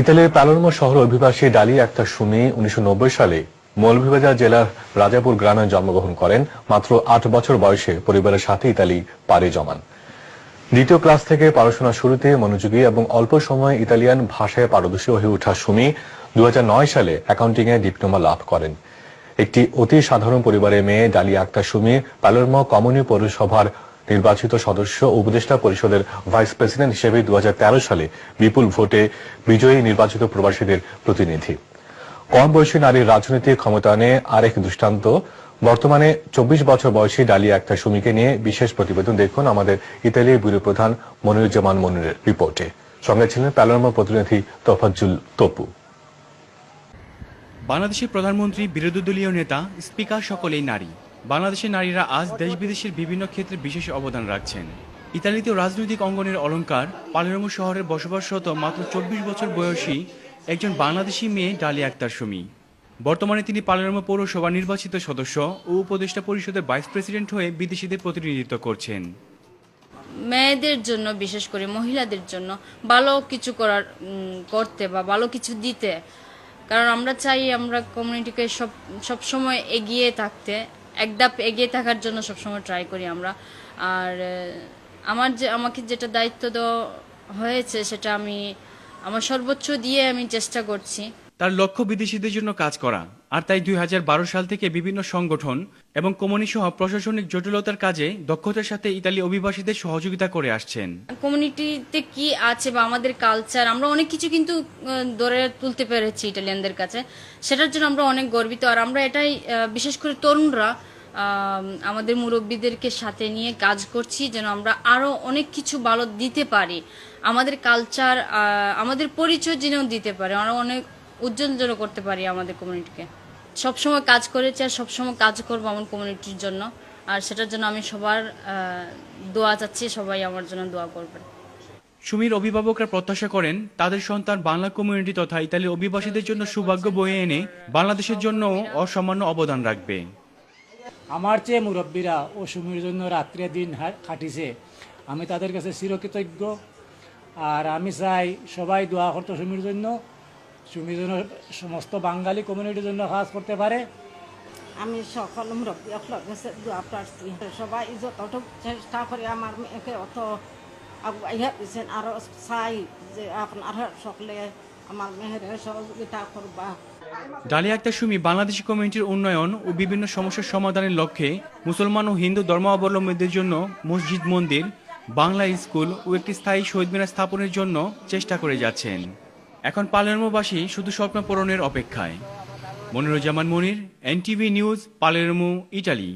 ইতালির প্যালোরমো শহর অভিবাসী ডালি আক্তার সুমি উনিশশো সালে মৌলভীবাজার জেলার রাজাপুর গ্রামে জন্মগ্রহণ করেন। মাত্র আট বছর বয়সে পরিবারের সাথে ইতালি পাড়ি জমান। দ্বিতীয় ক্লাস থেকে পড়াশোনা শুরুতে মনোযোগী এবং অল্প সময়ে ইতালিয়ান ভাষায় পারদর্শী হয়ে ওঠা সুমি দু হাজার নয় সালে অ্যাকাউন্টিং এ ডিপ্লোমা লাভ করেন। একটি অতি সাধারণ পরিবারের মেয়ে ডালি আক্তার সুমি প্যালোরমো কমিউনি পৌরসভার নির্বাচিত সদস্য উপদেষ্টা পরিষদের ভাইস প্রেসিডেন্ট হিসেবে দু হাজার তেরো সালে বিপুল ভোটে বিজয়ী নির্বাচিত প্রবাসীদের প্রতিনিধি। কম বয়সী নারীর রাজনৈতিক ক্ষমতায়নে আরেক দৃষ্টান্ত। বর্তমানে চব্বিশ বছর বয়সী ডালিয়া আক্তার সুমিকে নিয়ে বিশেষ প্রতিবেদন দেখুন আমাদের ইতালির ব্যুরো প্রধান মনিরুজ্জামান মনিরের রিপোর্টে। সঙ্গে ছিলেন প্যালোরমো প্রতিনিধি তোফাজ্জুল তপু। বাংলাদেশের প্রধানমন্ত্রী, বিরোধী দলীয় নেতা, স্পিকার সকলেই নারী। বাংলাদেশের নারীরা আজ দেশ বিদেশের বিভিন্ন ক্ষেত্রে বিশেষ অবদান রাখছেন। ইতালিতেও রাজনৈতিক অঙ্গনের অলংকার, পালেরমো শহরের বসবাসরত মাত্র চব্বিশ বছর বয়সী একজন বাংলাদেশি মেয়ে ডালি আক্তার সুমি। বর্তমানে তিনি পালেরমো পৌরসভা নির্বাচিত সদস্য ও উপদেষ্টা পরিষদের ভাইস প্রেসিডেন্ট হয়ে বিদেশিদের প্রতিনিধিত্ব করছেন। মেয়েদের জন্য, বিশেষ করে মহিলাদের জন্য ভালো কিছু করার করতে বা ভালো কিছু দিতে। কারণ আমরা চাই আমরা কমিউনিটিকে সব সব সময় এগিয়ে থাকতে। এক ধাপ এগিয়ে থাকার জন্য সবসময় ট্রাই করি আমরা। আর আমার যে, আমাকে যেটা দায়িত্ব দেওয়া হয়েছে সেটা আমি, আমার সর্বোচ্চ দিয়ে আমি চেষ্টা করছি। তার লক্ষ্য বিদেশিদের জন্য কাজ করা। আর তাই দুই হাজার বারো সাল থেকে বিভিন্ন সংগঠন এবং কমিউনি সহ প্রশাসনিক জটিলতার কাজে দক্ষতার সাথে ইতালি অভিবাসীদের সহযোগিতা করে আসছেন। কমিউনিটিতে কি আছে বা আমাদের কালচার, আমরা অনেক কিছু কিন্তু ধরে তুলতে পেরেছি ইটালিয়ানদের কাছে। সেটার জন্য আমরা অনেক গর্বিত। আর আমরা এটাই বিশেষ করে তরুণরা আমাদের মুরব্বীদেরকে সাথে নিয়ে কাজ করছি যেন আমরা আরও অনেক কিছু ভালো দিতে পারি। আমাদের কালচার আমাদের পরিচয় যেন দিতে পারে। আমরা অনেক উজ্জ্বলজনক করতে পারি আমাদের কমিউনিটিকে সবসময় কাজ করেছি আর সবসময় কাজ করব আমার কমিউনিটির জন্য। আর সেটার জন্য আমি সবার দোয়া চাচ্ছি সবাই আমার জন্য দোয়া করবেন। সুমির অভিভাবকরা প্রত্যাশা করেন তাদের সন্তান বাংলা কমিউনিটি তথা ইতালির অভিবাসীদের জন্য সৌভাগ্য বয়ে এনে বাংলাদেশের জন্য অসামান্য অবদান রাখবে। আমার চেয়ে মুরব্বীরা ও সুমির জন্য রাত্রে দিন খাটিছে আমি তাদের কাছে চিরকৃতজ্ঞ। আর আমি চাই সবাই দোয়া করতো সুমির জন্য। সুমির জন্য সমস্ত বাঙালি কমিউনিটির জন্য কাজ করতে পারে। আমি সকল মুরব্বী কাছে দোয়া প্রার্থী। সবাই যতটুকু চেষ্টা করে আমার মেয়েকে অত আগুয়াইয়া দিচ্ছেন আরও চাই যে আপনারা সকলে আমার মেয়ের সহযোগিতা করবা। ডালি আক্তার সুমি বাংলাদেশি কমিউনিটির উন্নয়ন ও বিভিন্ন সমস্যার সমাধানের লক্ষ্যে মুসলমান ও হিন্দু ধর্মাবলম্বীদের জন্য মসজিদ মন্দির বাংলা স্কুল ও একটি স্থায়ী শহীদ মিনার স্থাপনের জন্য চেষ্টা করে যাচ্ছেন। এখন পালেরমোবাসী শুধু স্বপ্ন পূরণের অপেক্ষায়। Moniruzzaman Monir NTV news Palermo Italy.